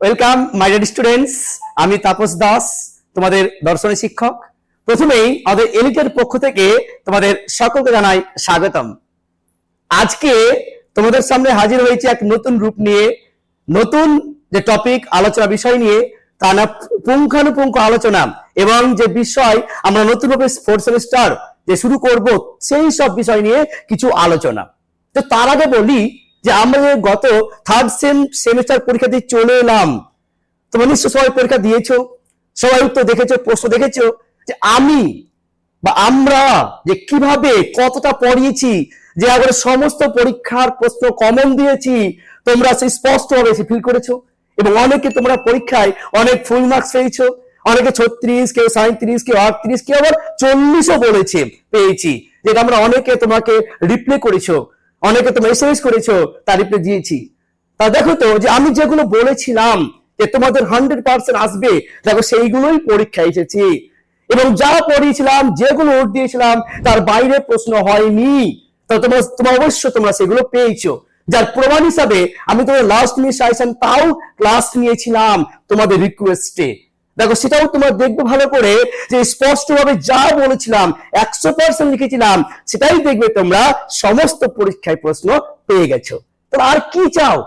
Welcome my dear students আমি তাপস দাস, তোমাদের দর্শনী শিক্ষক। প্রথমেই আমাদের এলিটের পক্ষ থেকে তোমাদের সকলকে জানাই স্বাগতম। আজকে তোমাদের সামনে হাজির হয়েছে এক নতুন রূপ নিয়ে, নতুন যে টপিক আলোচনা বিষয় নিয়ে, তা না পুঙ্খানুপুঙ্খ আলোচনা এবং যে বিষয় আমরা নতুন রূপে ফোর্থ সেমিস্টার যে শুরু করব, সেই সব বিষয় নিয়ে কিছু আলোচনা। তো তার আগে বলি যে আমরা যে গত থার্ড সেম সেমিস্টার পরীক্ষা দিয়ে চলে এলাম। তোমরা নিশ্চয় সবাই পরীক্ষা দিয়েছ, সবাই উত্তর দেখেছ, প্রশ্ন দেখেছ যে আমি বা আমরা যে কীভাবে কতটা পড়িয়েছি, যে আগে সমস্ত পরীক্ষার প্রশ্ন কমন দিয়েছি, তোমরা সেই স্পষ্ট সে ফিল করেছ এবং অনেকে তোমরা পরীক্ষায় অনেক ফুল মার্কস পেয়েছ, অনেকে ছত্রিশ, কেউ সাঁত্রিশ কেউ আটত্রিশ, কেউ আবার চল্লিশও বলেছে পেয়েছি। যেটা আমরা অনেকে তোমাকে রিপ্লে করেছ। অনেকে তোমরা এসএমএস করেছ তার রিপ্লে দিয়েছি। তা দেখো তো, যে আমি যেগুলো বলেছিলাম যে তোমাদের হান্ড্রেড পার্সেন্ট আসবে, দেখো সেইগুলোই পরীক্ষা এসেছে। এবং যা পড়িয়েছিলাম, যেগুলো নোট দিয়েছিলাম, তার বাইরে প্রশ্ন হয়নি। তা তোমরা তোমরা অবশ্য তোমরা সেগুলো পেয়েছ। যার প্রমাণ হিসাবে আমি তোমার লাস্ট মিনিট সাজেশন তাও ক্লাস নিয়েছিলাম তোমাদের রিকোয়েস্টে দেখো, সেটাও তোমরা দেখবে ভালো করে যে স্পষ্টভাবে যা বলেছিলাম, একশো পার্সেন্ট লিখেছিলাম, সেটাই দেখবে তোমরা সমস্ত পরীক্ষায় প্রশ্ন পেয়ে গেছো। তোমরা আর কি চাও?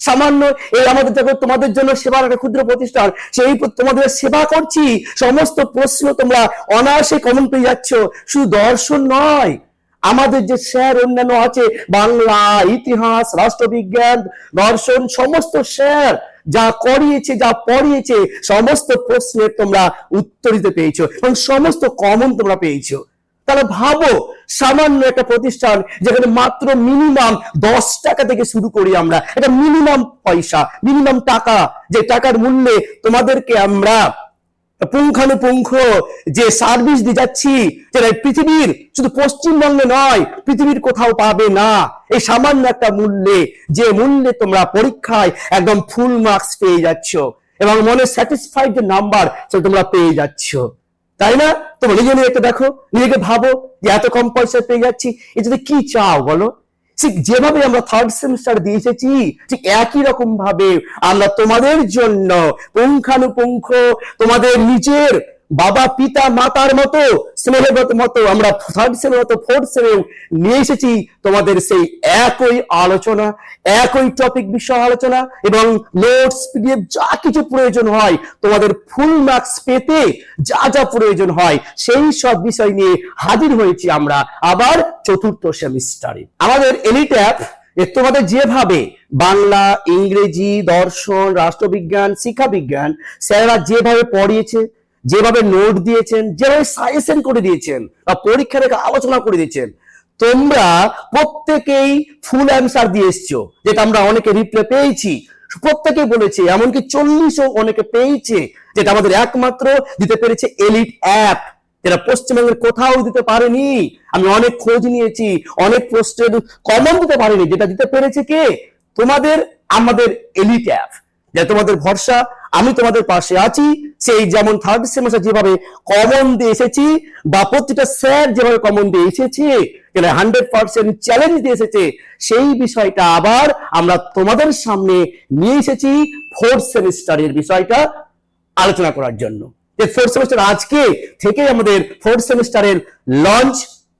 সামান্য এই আমাদের দেখো, তোমাদের জন্য সেবার একটা ক্ষুদ্র প্রতিষ্ঠান, সেই তোমাদের সেবা করছি, সমস্ত প্রশ্ন তোমরা অনায়াসে কমন পেয়ে যাচ্ছ। শুধু দর্শন নয়, আমাদের যে স্যার অন্যান্য আছে, বাংলা, ইতিহাস, রাষ্ট্রবিজ্ঞান, দর্শন, সমস্ত স্যার যা করিয়েছে, যা পড়িয়েছে, সমস্ত প্রশ্নের তোমরা উত্তর দিতে পেয়েছ এবং সমস্ত কমন তোমরা পেয়েছ। তাহলে ভাবো, সামান্য একটা প্রতিষ্ঠান যেখানে মাত্র মিনিমাম দশ টাকা থেকে শুরু করি আমরা। এটা মিনিমাম পয়সা মিনিমাম টাকা। যে টাকার মূল্যে তোমাদেরকে আমরা পুঙ্খানুপুঙ্খ যে সার্ভিস দিয়ে যাচ্ছি, যেটা পৃথিবীর, শুধু পশ্চিমবঙ্গে নয়, পৃথিবীর কোথাও পাবে না। এই সামান্য একটা মূল্যে, যে মূল্যে তোমরা পরীক্ষায় একদম ফুল মার্কস পেয়ে যাচ্ছ, এবং মনে স্যাটিসফাইড যে নাম্বার সেটা তোমরা পেয়ে যাচ্ছ। তাই না? তোমরা নিজে নিজেকে দেখো, নিজেকে ভাবো যে এত কম পয়সা পেয়ে যাচ্ছি এটাতে কি চাও বলো? ঠিক যেভাবে আমরা থার্ড সেমিস্টার দিয়ে এসেছি, ঠিক একই রকম ভাবে আমরা তোমাদের জন্য পুঙ্খানুপুঙ্খ তোমাদের নিজের বাবা, পিতা, মাতার মতো স্নেহের মতো, আমরা থার্ড সেমের মতো ফোর্থ সেমেও নিয়ে এসেছি তোমাদের সেই একই আলোচনা, একই টপিক বিষয় আলোচনা, এবং নোটস পিডিএফ যা কিছু প্রয়োজন হয়, তোমাদের ফুল মার্কস পেতে যা যা প্রয়োজন হয়, সেই সব বিষয় নিয়ে হাজির হয়েছি আমরা আবার চতুর্থ সেমিস্টারে আমাদের এলিট্যাপ তোমাদের যেভাবে বাংলা, ইংরেজি, দর্শন, রাষ্ট্রবিজ্ঞান শিক্ষা বিজ্ঞান স্যারেরা যেভাবে পড়িয়েছে যেভাবে নোট দিয়েছেন, যেভাবে সাজেশন করে দিয়েছেন, বা পরীক্ষা রেখে আলোচনা করে দিয়েছেন, তোমরা প্রত্যেকেই ফুল অ্যান্সার দিয়ে এসছো, যেটা আমরা অনেকে রিপ্লে পেয়েছি। প্রত্যেকে বলেছে, এমনকি চল্লিশও অনেকে পেয়েছে, যেটা আমাদের একমাত্র দিতে পেরেছে এলিট অ্যাপ যেটা পশ্চিমবঙ্গের কোথাও দিতে পারেনি। আমি অনেক খোঁজ নিয়েছি, অনেক প্রশ্নের কমন দিতে পারিনি, যেটা দিতে পেরেছে কে? তোমাদের, আমাদের এলিট অ্যাপ যে তোমাদের ভরসা, আমি তোমাদের পাশে আছি। সেই যেমন থার্ড সেমিস্টার যেভাবে কমন দিয়ে এসেছি, বা প্রতিটা স্যার যেভাবে কমন দিয়ে এসেছে হান্ড্রেড পার্সেন্ট চ্যালেঞ্জ দিয়ে এসেছে, সেই বিষয়টা আবার আমরা তোমাদের সামনে নিয়ে এসেছি ফোর্থ সেমিস্টারের বিষয়টা আলোচনা করার জন্য। যে ফোর্থ সেমিস্টার আজকে থেকে আমাদের ফোর্থ সেমিস্টারের লঞ্চ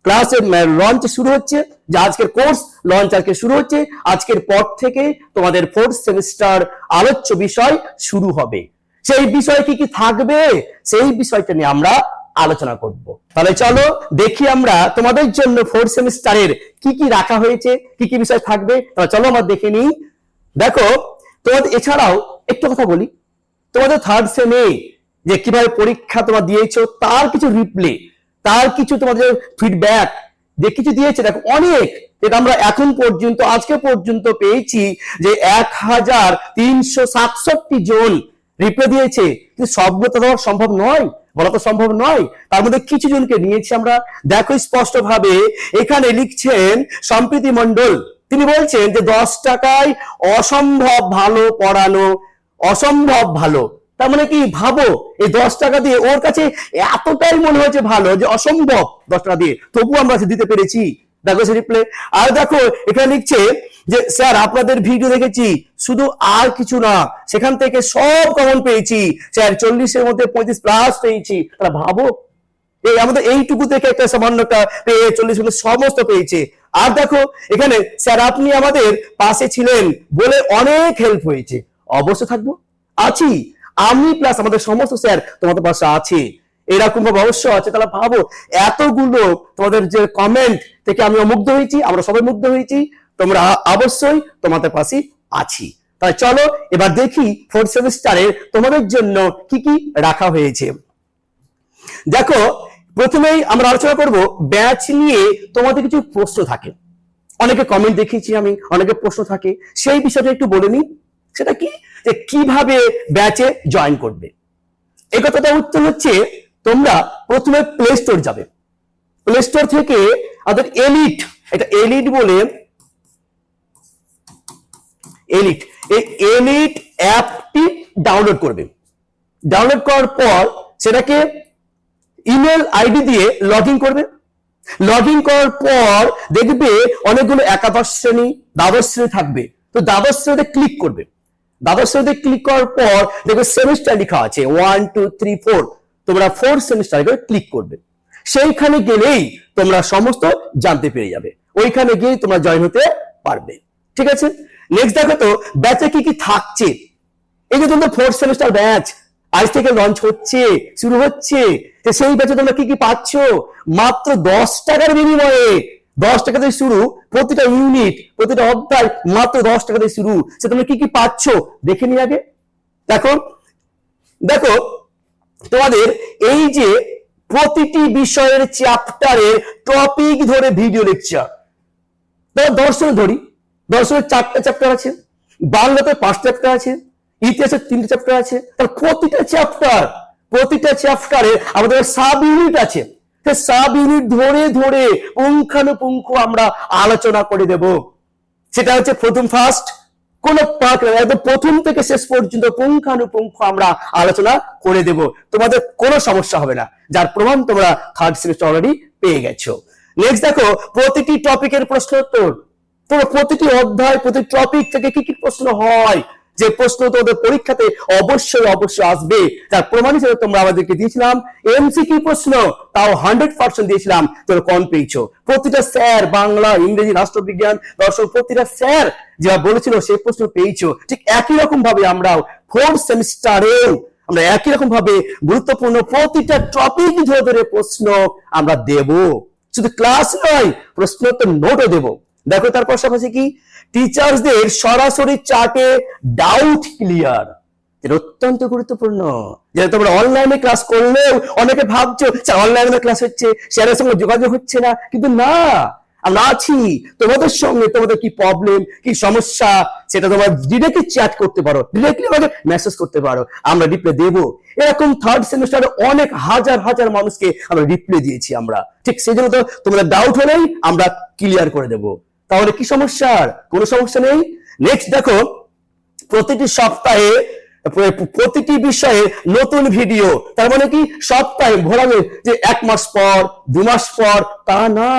ক্লাসের লঞ্চ শুরু হচ্ছে। যে আজকের কোর্স লঞ্চ আজকে শুরু হচ্ছে। আজকের পর থেকে তোমাদের ফোর্থ সেমিস্টার আলোচ্য বিষয় শুরু হবে। সেই বিষয় কি কি থাকবে, সেই বিষয়টা নিয়ে আমরা আলোচনা করব। তাহলে চলো দেখি আমরা তোমাদের জন্য ফোর্থ সেমিস্টারের কি কি রাখা হয়েছে, কি কি বিষয় থাকবে। তাহলে চলো আমরা দেখে নিই। দেখো, তোমাদের, এছাড়াও একটু কথা বলি। তোমাদের থার্ড সেমে যে কীভাবে পরীক্ষা তোমরা দিয়েছ, তার কিছু রিপ্লে তার কিছু তোমাদের ফিডব্যাক যে কিছু দিয়েছে। দেখো, অনেক। যেটা আমরা এখন পর্যন্ত, আজকে পর্যন্ত পেয়েছি যে এক হাজার তিনশো সাতষট্টি জন রিপ্লে দিয়েছে। কিন্তু সবগুলো দেওয়া সম্ভব নয়। বলা তো সম্ভব নয়। তার মধ্যে কিছু জনকে নিয়েছি আমরা। দেখো স্পষ্ট ভাবে এখানে লিখছেন সম্প্রীতি মন্ডল তিনি বলছেন যে, দশ টাকায় অসম্ভব ভালো পড়ানো, অসম্ভব ভালো। তার মানে কি? ভাবো, এই দশ টাকা দিয়ে ওর কাছে এতটাই মনে হয়েছে ভালো যে অসম্ভব দশ টাকা দিয়ে। তবু আমরা দিতে পেরেছি। দেখো সে রিপ্লে আর দেখো, এখানে লিখছে যে, স্যার, আপনাদের ভিডিও দেখেছি। শুধু আর কিছু না, সেখান থেকে সব কমন পেয়েছি। স্যার, চল্লিশের মধ্যে পঁয়ত্রিশ প্লাস পেয়েছি। তাহলে ভাবো, এই আমাদের এইটুকু থেকে একটা সামান্যটা পেয়ে চল্লিশ মধ্যে সমস্ত পেয়েছে। আর দেখো, এখানে, স্যার, আপনি আমাদের পাশে ছিলেন বলে অনেক হেল্প হয়েছে। অবশ্য থাকব? আছি। আমি প্লাস আমাদের সমস্ত স্যার তোমাদের পাশে আছে। এরকম ভাবে অবশ্য আছে, তাহলে ভাবো, এতগুলো তোমাদের যে কমেন্ট থেকে আমি মুগ্ধ হয়েছি, আমরা সবাই মুগ্ধ হয়েছি, তোমরা অবশ্যই তোমাদের পাশে আছি। তাই চলো, এবার দেখি ফোর্থ সেমিস্টারে তোমাদের জন্য কি কি রাখা হয়েছে। দেখো, প্রথমেই আমরা আলোচনা করব ব্যাচ নিয়ে তোমাদের কিছু প্রশ্ন থাকে। অনেকে কমেন্ট দেখেছি আমি, অনেকে প্রশ্ন থাকে, সেই বিষয়টা একটু বলে নিই। সেটা কি? যে কীভাবে ব্যাচে জয়েন করবে? এই কথাটা উত্তর হচ্ছে, তোমরা প্রথমে প্লে স্টোর যাবে। প্লে স্টোর থেকে আমাদের এলিট এটা এলিট বলে এলিট এই এলিট অ্যাপটি ডাউনলোড করবে। ডাউনলোড করার পর সেটাকে ইমেল আইডি দিয়ে লগ করবে। লগ করার পর দেখবে অনেকগুলো একাদশ শ্রেণি, দ্বাদশ শ্রেণি থাকবে। তো দ্বাদশ শ্রেণীতে ক্লিক করবে। দ্বাদশ শ্রেণীতে ক্লিক করার পর দেখবে সেমিস্টার লেখা আছে ওয়ান টু থ্রি ফোর তোমরা ফোর সেমিস্টার ক্লিক করবে। সেইখানে গেলেই তোমরা সমস্ত জানতে পেরে যাবে। ওইখানে গিয়ে তোমরা জয়েন হতে পারবে। ঠিক আছে? নেক্সট দেখো তো ব্যাচে কি কি থাকছে? এই যে তোমাদের ফোর্থ সেমিস্টার ব্যাচ আজ থেকে লঞ্চ হচ্ছে, শুরু হচ্ছে। সেই ব্যাচে তোমরা কি কি পাচ্ছ? মাত্র দশ টাকার বিনিময়ে দশ টাকা থেকে শুরু, প্রতিটা ইউনিট প্রতিটা অধ্যায় মাত্র দশ টাকা থেকে শুরু। সে তুমি কি কি পাচ্ছ? দেখে নি আগে। দেখো দেখো, তোমাদের এই যে প্রতিটি বিষয়ের চ্যাপ্টারের টপিক ধরে ভিডিও লেকচার ধরো দর্শন ধরি। দর্শনের চারটা চ্যাপ্টার আছে, বাংলাতে পাঁচটা চ্যাপ্টার আছে ইতিহাসের তিনটে চ্যাপ্টার আছে। তার প্রতিটা চ্যাপ্টার প্রতিটা চ্যাপ্টারে আমাদের সাব ইউনিট আছে। ধরে ধরে পুঙ্খানুপুঙ্খ আমরা আলোচনা করে দেব। সেটা হচ্ছে প্রথম ফার্স্ট কোন প্রথম থেকে শেষ পর্যন্ত পুঙ্খানুপুঙ্খ আমরা আলোচনা করে দেব। তোমাদের কোনো সমস্যা হবে না, যার প্রমাণ তোমরা থার্ড সেমিস্টার অলরেডি পেয়ে গেছো। নেক্সট দেখো, প্রতিটি টপিকের প্রশ্ন উত্তর। তোমরা প্রতিটি অধ্যায়, প্রতিটি টপিক থেকে কি কি প্রশ্ন হয়? যে প্রশ্ন তোমাদের পরীক্ষাতে অবশ্যই অবশ্যই আসবে, তার প্রমাণ হিসেবে তোমরা আমাদেরকে দিয়েছিলাম। এমসিকিউ প্রশ্ন, তাও হান্ড্রেড পার্সেন্ট দিয়েছিলাম। তোমরা কম পেয়েছ? প্রতিটা স্যার, বাংলা, ইংরেজি, রাষ্ট্রবিজ্ঞান, দর্শক, প্রতিটা স্যার যা বলেছিল সেই প্রশ্ন পেয়েছ। ঠিক একই রকম ভাবে আমরাও ফোর্থ সেমিস্টারেও আমরা একই রকম ভাবে গুরুত্বপূর্ণ প্রতিটা টপিক ধরে ধরে প্রশ্ন আমরা দেব। শুধু ক্লাস নয়, প্রশ্ন তো নোটও দেব। দেখো তার পাশাপাশি কি? টিচার্সদের সরাসরি চার্টে ডাউট ক্লিয়ার অত্যন্ত গুরুত্বপূর্ণ। যেটা তোমরা অনলাইনে ক্লাস করলেও অনেকে ভাবছ অনলাইনে ক্লাস হচ্ছে স্যারের সঙ্গে যোগাযোগ হচ্ছে না। কিন্তু না আছি। তোমাদের সঙ্গে তোমাদের কি প্রবলেম কি সমস্যা, সেটা তোমার ডিরেক্টলি চ্যাট করতে পারো ডিরেক্টলি আমাকে মেসেজ করতে পারো। আমরা রিপ্লে দেবো। এরকম থার্ড সেমিস্টারে অনেক হাজার হাজার মানুষকে আমরা রিপ্লে দিয়েছি আমরা। ঠিক সেই জন্য তো তোমাদের ডাউট হলেই আমরা ক্লিয়ার করে দেবো। তাহলে কি সমস্যা? কোনো সমস্যা নেই? নেক্সট দেখো, প্রতিটি সপ্তাহে প্রতিটি বিষয়ে নতুন ভিডিও তার মানে কি? সপ্তাহে ভোরাবে যে এক মাস পর, দু মাস পর, তা না।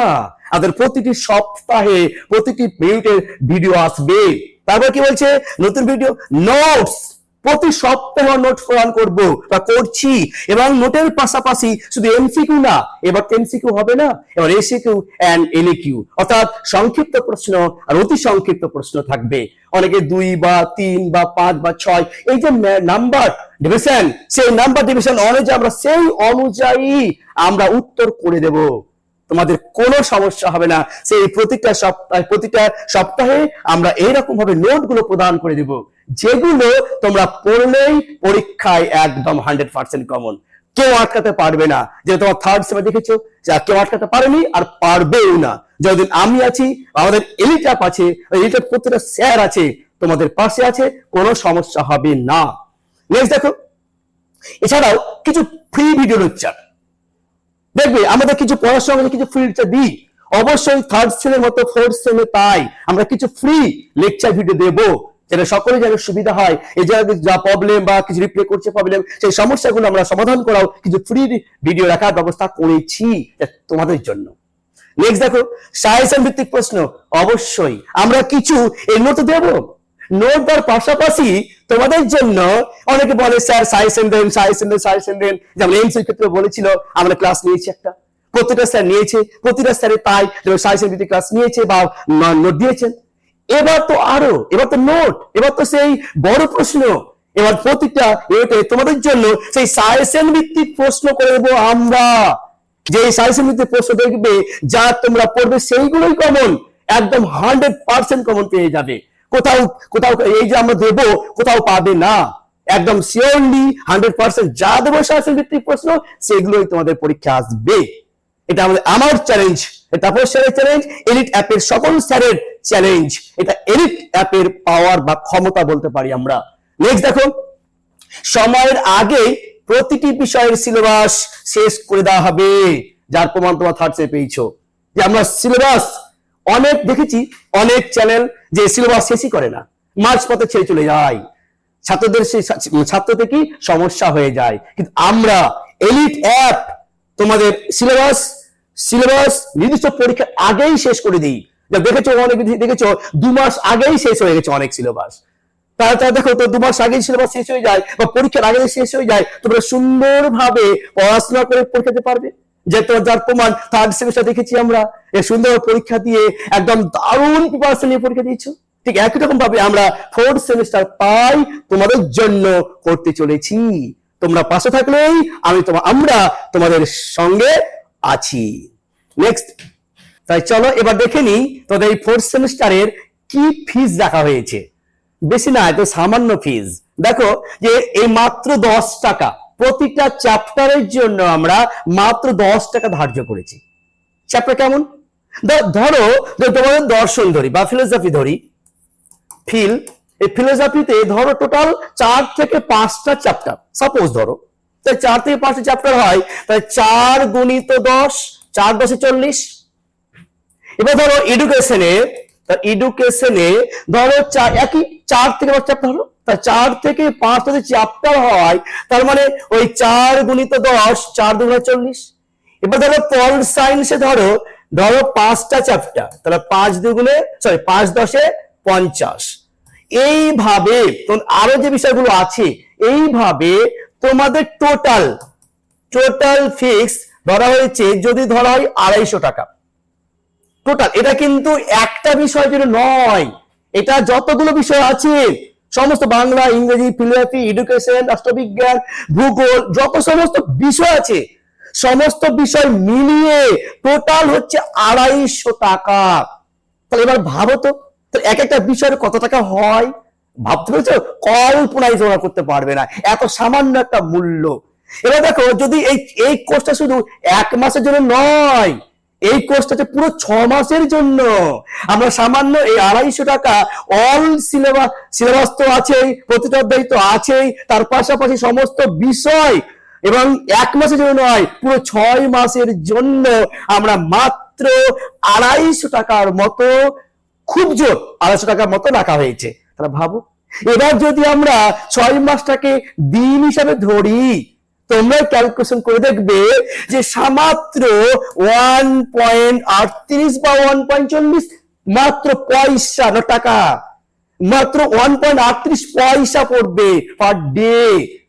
আমাদের প্রতিটি সপ্তাহে, প্রতিটি মিনিটের ভিডিও আসবে। তারপর কি বলছে? নতুন ভিডিও নোটস প্রতি সপ্তাহে নোট প্রদান করব বা করছি এবং নোটের পাশাপাশি শুধু এমসিকিউ না, এবার এমসিকিউ হবে না, এবার এসিকিউ এন্ড এলএকিউ অর্থাৎ সংক্ষিপ্ত প্রশ্ন আর অতি সংক্ষিপ্ত প্রশ্ন থাকবে। অনেকে দুই বা তিন বা পাঁচ বা ছয়, এই যে নাম্বার ডিভিশন সেই নাম্বার ডিভিশন অনুযায়ী আমরা সেই অনুযায়ী আমরা উত্তর করে দেব। তোমাদের কোনো সমস্যা হবে না। সেই প্রতিটা সপ্তাহে প্রতিটা সপ্তাহে আমরা এইরকম ভাবে নোটগুলো প্রদান করে দেব। যেগুলো তোমরা পড়লেই পরীক্ষায় একদম হান্ড্রেড পার্সেন্ট কমন কেউ আটকাতে পারবে না। যে তোমার থার্ড সেমে দেখেছ কেউ আটকাতে পারেনি আর পারবেও না। যতদিন আমি আছি, আমাদের এলিটাপ আছে এলিটাপ প্রত্যেকটা স্যার আছে, তোমাদের পাশে আছে, কোনো সমস্যা হবে না। নেক্সট দেখো, এছাড়াও কিছু ফ্রি ভিডিও লেকচার দেখবে, আমাদের কিছু পড়াশোনা কিছু ফ্রি লেকচার দিই। অবশ্যই থার্ড সেমের মতো ফোর্থ সেমে তাই। আমরা কিছু ফ্রি লেকচার ভিডিও দেবো। যেটা সকলে যেন সুবিধা হয়, এই যে প্রবলেম বা কিছু রিপ্লে করছে প্রবলেম সেই সমস্যাগুলো আমরা সমাধান করাও কিছু ফ্রি ভিডিও রাখার ব্যবস্থা করেছি তোমাদের জন্য। নেক্সট দেখো সাজেশন ভিত্তিক প্রশ্ন, অবশ্যই। আমরা কিছু এর মতো দেব। নোট দেওয়ার পাশাপাশি তোমাদের জন্য অনেকে বলে স্যার সাজেশন দেন সাজেশন দেন সাজেশন দেন যেমন এমসির ক্ষেত্রে বলেছিল, আমরা ক্লাস নিয়েছি একটা। প্রতিটা স্যার নিয়েছে, প্রতিটা স্যারে তাই সাজেশন ভিত্তিক ক্লাস নিয়েছে বা নোট দিয়েছেন। এবার তো আরও, এবার তো নোট, এবার তো সেই বড় প্রশ্ন। এবার প্রতিটা এতে তোমাদের জন্য সেই সাজেশন ভিত্তিক প্রশ্ন করে দেবো আমরা। যে সাজেশন ভিত্তিক প্রশ্ন দেখবে, যা তোমরা পড়বে সেইগুলোই কমন একদম হান্ড্রেড পার্সেন্ট কমন পেয়ে যাবে। কোথাও কোথাও এই যে আমরা দেবো, কোথাও পাবে না। একদম শিওরলি হান্ড্রেড পার্সেন্ট যা দেবো সাজেশন ভিত্তিক প্রশ্ন, সেগুলোই তোমাদের পরীক্ষা আসবে। এটা আমাদের, আমার চ্যালেঞ্জ এটা তারপর স্যারের চ্যালেঞ্জ এলিট অ্যাপের সকল স্যারের চ্যালেঞ্জ এটা এলিট অ্যাপের পাওয়ার বা ক্ষমতা বলতে পারি আমরা। নেক্সট দেখো, সময়ের আগে প্রতিটি বিষয়ের সিলেবাস শেষ করে দেওয়া হবে। যার প্রমাণ তোমার থার্ড সে পেয়েছ। যে আমরা সিলেবাস অনেক দেখেছি, অনেক চ্যানেল যে সিলেবাস শেষই করে না। মাঝ পথে ছেড়ে চলে যায়। ছাত্রদের সেই ছাত্র থেকেই সমস্যা হয়ে যায়। কিন্তু আমরা এলিট অ্যাপ তোমাদের সিলেবাস সিলেবাস নির্দিষ্ট পরীক্ষার আগেই শেষ করে দিই। যা দেখেছ অনেক দেখেছ? দু মাস আগেই শেষ হয়ে গেছে, অনেক সিলেবাস তাড়াতাড়ি দেখো তো, দু মাস আগেই সিলেবাস শেষ হয়ে যায়, বা পরীক্ষার আগে শেষ হয়ে যায়, তোমরা সুন্দরভাবে পড়াশোনা করে পরীক্ষা দিতে পারবে। যে তোমার যার প্রমাণ থার্ড সেমিস্টার দেখেছি আমরা। এ সুন্দর পরীক্ষা দিয়ে একদম দারুণ প্রিপারেশন নিয়ে পরীক্ষা দিয়েছ। ঠিক একই রকম ভাবে আমরা ফোর্থ সেমিস্টার পাই তোমাদের জন্য করতে চলেছি। তোমরা পাশে থাকলেই আমি তোমার আমরা তোমাদের সঙ্গে আছি। নেক্সট তাই চলো এবার দেখে নিই তোমাদের এই ফোর্থ সেমিস্টারের কি ফিজ রাখা হয়েছে। বেশি না এত সামান্য ফিজ দেখো যে এই মাত্র দশ টাকা, প্রতিটা চ্যাপ্টারের জন্য আমরা মাত্র দশ টাকা ধার্য করেছি। চ্যাপ্টার কেমন? ধরো তোমাদের দর্শন ধরি বা ফিলোসফি ধরি। ফিল এই ফিলোসফিতে ধরো টোটাল চার থেকে পাঁচটা চ্যাপ্টার সাপোজ ধরো, তাই চার থেকে পাঁচটা চ্যাপ্টার হয়, তাই চার গুণিত দশ, চার দশে চল্লিশ এবার ধরো এডুকেশনে এডুকেশনে ধরো একই চার থেকে পাঁচ চ্যাপ্টার হলো? তা চার থেকে পাঁচ যদি চ্যাপ্টার হয়, তার মানে ওই চার গুণিত দশ, চার দুগুণে চল্লিশ। এবার ধরো পল সায়েন্সে ধরো ধরো পাঁচটা চ্যাপ্টার তাহলে পাঁচ দুগুণে সরি পাঁচ দশে পঞ্চাশ। এইভাবে আরও যে বিষয়গুলো আছে, এইভাবে তোমাদের টোটাল টোটাল ফিক্স ধরা হয়েছে যদি ধরা হয় আড়াইশো টাকা। টোটাল এটা কিন্তু একটা বিষয় জন্য নয়। এটা যতগুলো বিষয় আছে, সমস্ত বাংলা, ইংরেজি ফিলোসফি এডুকেশন রাষ্ট্রবিজ্ঞান, ভূগোল, যত সমস্ত বিষয় আছে, সমস্ত বিষয় মিলিয়ে টোটাল হচ্ছে আড়াইশো টাকা। তাহলে এবার ভাবো তো এক একটা বিষয়ের কত টাকা হয়? ভাবতে পেরেছ? কল্পনাই তোমরা করতে পারবে না। এত সামান্য একটা মূল্য। এবার দেখো, যদি এই এই কোর্সটা শুধু এক মাসের জন্য নয় এই কোর্সটা হচ্ছে পুরো ছ মাসের জন্য। আমরা সামান্য এই আড়াইশো টাকা অল সিলেবাস সিলেবাস তো আছেই, প্রতিটা অধ্যায় তো আছেই, তার পাশাপাশি সমস্ত বিষয় এবং এক মাসের জন্য নয়, পুরো ছয় মাসের জন্য আমরা মাত্র আড়াইশো টাকার মতো, খুব জোর আড়াইশো টাকার মতো রাখা হয়েছে। তাহলে ভাবো, এবার যদি আমরা ছয় মাসটাকে দিন হিসাবে ধরি তোমরা ক্যালকুলেশন করে দেখবে যে সামাত্র ওয়ান পয়েন্ট আটত্রিশ বা ওয়ান পয়েন্ট চল্লিশ মাত্র পয়সা, না টাকা, মাত্র ওয়ান পয়েন্ট আটত্রিশ পয়সা পড়বে পার ডে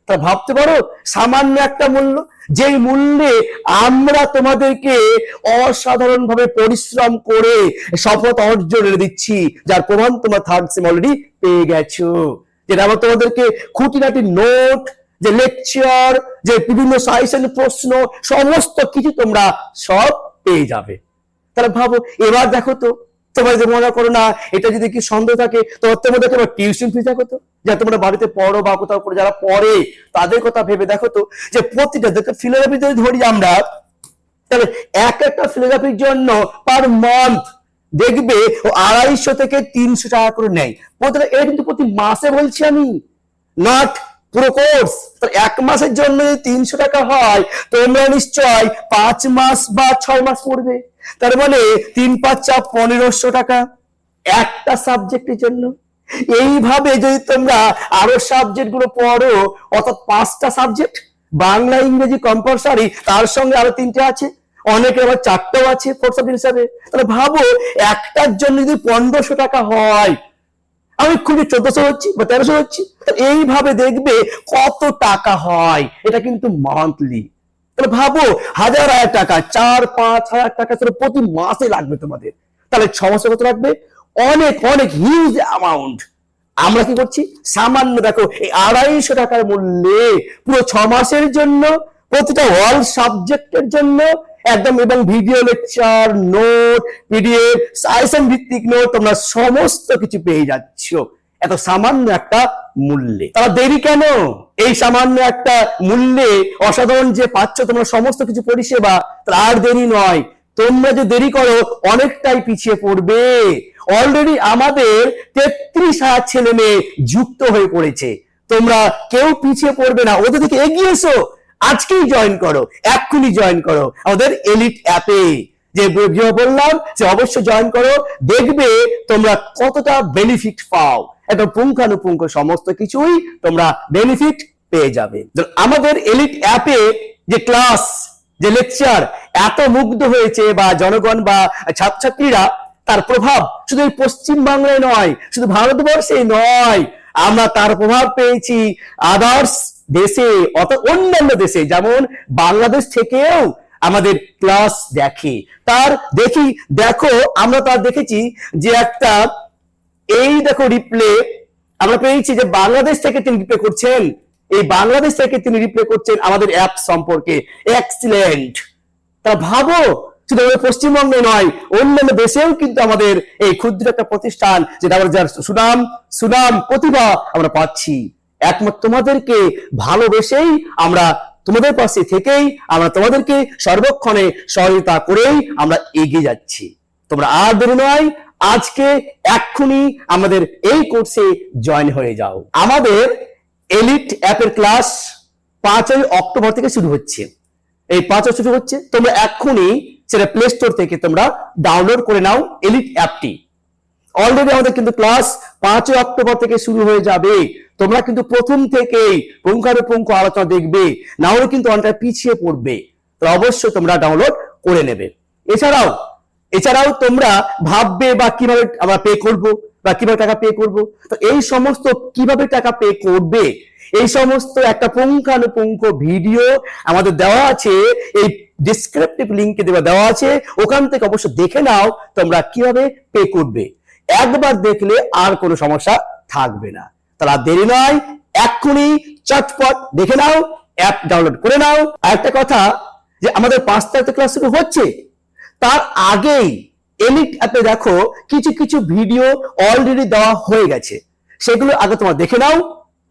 তা ভাবতে পারো, সামান্য একটা মূল্য, যেই মূল্যে আমরা তোমাদেরকে অসাধারণ ভাবে পরিশ্রম করে সফলতা অর্জন এনে দিচ্ছি, যার প্রমাণ তোমরা থার্ড সেম অলরেডি পেয়ে গেছো। যেটা আমরা তোমাদেরকে খুঁটিনাটি নোট যে লেকচার যে বিভিন্ন সাইসেন প্রশ্ন, সমস্ত কিছু তোমরা সব পেয়ে যাবে। তাহলে ভাবো, এবার দেখো তো, তোমরা যদি মনে করো না, এটা যদি কি সন্দেহ থাকে, তো তোমাদের তোমার টিউশন ফি দেখো তো, যা তোমরা বাড়িতে পড়ো বা কোথাও করে যারা পড়ে, তাদের কথা ভেবে দেখো তো, যে প্রতিটা দেখো ফিলোসফি যদি ধরি আমরা, তাহলে এক একটা ফিলোসফির জন্য পার মান্থ দেখবে আড়াইশো থেকে তিনশো টাকা করে নেয়। প্রতিটা, এটা কিন্তু প্রতি মাসে বলছি আমি নট পুরো কোর্স এক মাসের জন্য যদি তিনশো টাকা হয়, তোমরা নিশ্চয় পাঁচ মাস বা ছয় মাস পড়বে। তার মানে তিন, পাঁচ চা পনেরোশো টাকা একটা সাবজেক্টের জন্য। এইভাবে যদি তোমরা আরও সাবজেক্টগুলো পড়ো, অর্থাৎ পাঁচটা সাবজেক্ট বাংলা, ইংরেজি কম্পালসারি তার সঙ্গে আরও তিনটে আছে। অনেকে আবার চারটাও আছে ফোর্থ সাবজেক্ট হিসাবে। তাহলে ভাবো, একটার জন্য যদি পনেরোশো টাকা হয় আমি খুবই চোদ্দশো হচ্ছি বা তেরোশো হচ্ছি। এইভাবে দেখবে কত টাকা হয়। এটা কিন্তু মান্থলি তাহলে ভাবো, হাজার হাজার টাকা, চার, পাঁচ হাজার টাকা করে প্রতি মাসে লাগবে তোমাদের। তাহলে ছ মাসে কত লাগবে? অনেক অনেক হিউজ অ্যামাউন্ট আমরা কি করছি? সামান্য দেখো, এই আড়াইশো টাকার মূল্যে পুরো ছ মাসের জন্য প্রতিটা অল সাবজেক্টের জন্য একদম এবং ভিডিও লেকচার নোট পিডিএফ ভিত্তিক নোট তোমরা সমস্ত কিছু পেয়ে যাচ্ছ। এত সামান্য একটা মূল্যে। তারা দেরি কেন? এই সামান্য একটা মূল্যে অসাধারণ যে পাচ্ছ তোমরা সমস্ত কিছু পরিষেবা তার দেরি নয়। তোমরা যে দেরি করো, অনেকটাই পিছিয়ে পড়বে। অলরেডি আমাদের তেত্রিশ হাজার ছেলে মেয়ে যুক্ত হয়ে পড়েছে। তোমরা কেউ পিছিয়ে পড়বে না। ওদের থেকে এগিয়ে এসো। আজকেই জয়েন করো, এক্ষুনি জয়েন করো আমাদের এলিট অ্যাপে যে যে বললাম যে অবশ্যই জয়েন করো, দেখবে তোমরা কতটা বেনিফিট পাও। একদম পুঙ্খানুপুঙ্খ সমস্ত কিছুই তোমরা বেনিফিট পেয়ে যাবে। আমাদের এলিট অ্যাপে যে ক্লাস যে লেকচার এত মুগ্ধ হয়েছে বা জনগণ বা ছাত্রছাত্রীরা, তার প্রভাব শুধু পশ্চিম বাংলায় নয়, শুধু ভারতবর্ষে নয়, আমরা তার প্রভাব পেয়েছি আদার্স দেশে, অত অন্যান্য দেশে, যেমন বাংলাদেশ থেকেও আমাদের ক্লাস দেখে। তার দেখি, দেখো, আমরা তার দেখেছি যে একটা, এই দেখো রিপ্লে আমরা পেয়েছি যে বাংলাদেশ থেকে তিনি রিপ্লে করছেন। এই বাংলাদেশ থেকে তিনি রিপ্লে করছেন আমাদের অ্যাপ সম্পর্কে। এক্সিলেন্ট তা ভাবো, শুধু আমাদের পশ্চিমবঙ্গে নয়, অন্যান্য দেশেও কিন্তু আমাদের এই ক্ষুদ্র একটা প্রতিষ্ঠান, যেটা আমরা যার সুনাম সুনাম প্রতিভা আমরা পাচ্ছি। একমাত্র তোমাদেরকে ভালোবেসেই আমরা তোমাদের পাশে থেকেই, আমরা তোমাদেরকে সর্বক্ষণে সহায়তা করেই আমরা এগিয়ে যাচ্ছি। তোমরা আর দেরি নয়, আজকে এক্ষুনি আমাদের এই কোর্সে জয়েন হয়ে যাও। আমাদের এলিট অ্যাপের ক্লাস পাঁচই অক্টোবর থেকে শুরু হচ্ছে। এই পাঁচ শুরু হচ্ছে। তোমরা এক্ষুনি সেটা প্লে স্টোর থেকে তোমরা ডাউনলোড করে নাও এলিট অ্যাপটি অলরেডি আমাদের কিন্তু ক্লাস পাঁচই অক্টোবর থেকে শুরু হয়ে যাবে। তোমরা কিন্তু প্রথম থেকেই পুঙ্খানুপুঙ্খ আলোচনা দেখবে না হলে কিন্তু অনেকটা পিছিয়ে পড়বে। তো অবশ্যই তোমরা ডাউনলোড করে নেবে। এছাড়াও এছাড়াও তোমরা ভাববে বা কীভাবে আমরা পে করব বা কীভাবে টাকা পে করব। তো এই সমস্ত কীভাবে টাকা পে করবে, এই সমস্ত একটা পুঙ্খানুপুঙ্খ ভিডিও আমাদের দেওয়া আছে, এই ডিসক্রিপটিভ লিঙ্কে দেওয়া দেওয়া আছে, ওখান থেকে অবশ্য দেখে নাও তোমরা কীভাবে পে করবে। একবার দেখলে আর কোনো সমস্যা থাকবে না। আর দেরি নয়, এক্ষুনি চটপট দেখে নাও অ্যাপ ডাউনলোড করে নাও। আর একটা কথা, যে আমাদের পাঁচ তারিখে ক্লাস শুরু হচ্ছে, তার আগেই এলিট অ্যাপে দেখো কিছু কিছু ভিডিও অলরেডি দেওয়া হয়ে গেছে। সেগুলো আগে তোমার দেখে নাও,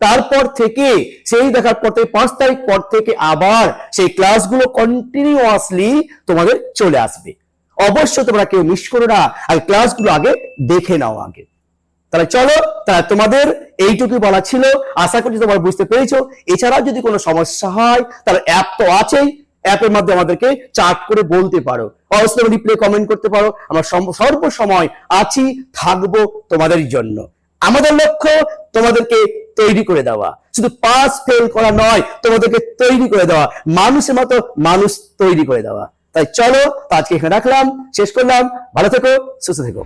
তারপর থেকে, সেই দেখার পর থেকে, পাঁচ তারিখ পর থেকে আবার সেই ক্লাসগুলো কন্টিনিউয়াসলি তোমাদের চলে আসবে। অবশ্যই তোমরা কেউ মিস করো না, আর ক্লাসগুলো আগে দেখে নাও আগে। তাহলে চলো, তাহলে তোমাদের এইটুকুই বলা ছিল। আশা করছি তোমরা বুঝতে পেরেছ। এছাড়াও যদি কোনো সমস্যা হয়, তাহলে অ্যাপ তো আছেই। অ্যাপের মাধ্যমে আমাদেরকে চার্ট করে বলতে পারো। অবশ্যই রিপ্লে কমেন্ট করতে পারো। আমরা সম- সর্ব সময় আছি, থাকব তোমাদের জন্য। আমাদের লক্ষ্য তোমাদেরকে তৈরি করে দেওয়া। শুধু পাস ফেল করা নয়, তোমাদেরকে তৈরি করে দেওয়া। মানুষের মতো মানুষ তৈরি করে দেওয়া। তাই চলো আজকে এখানে রাখলাম, শেষ করলাম। ভালো থেকো, সুস্থ থেকো।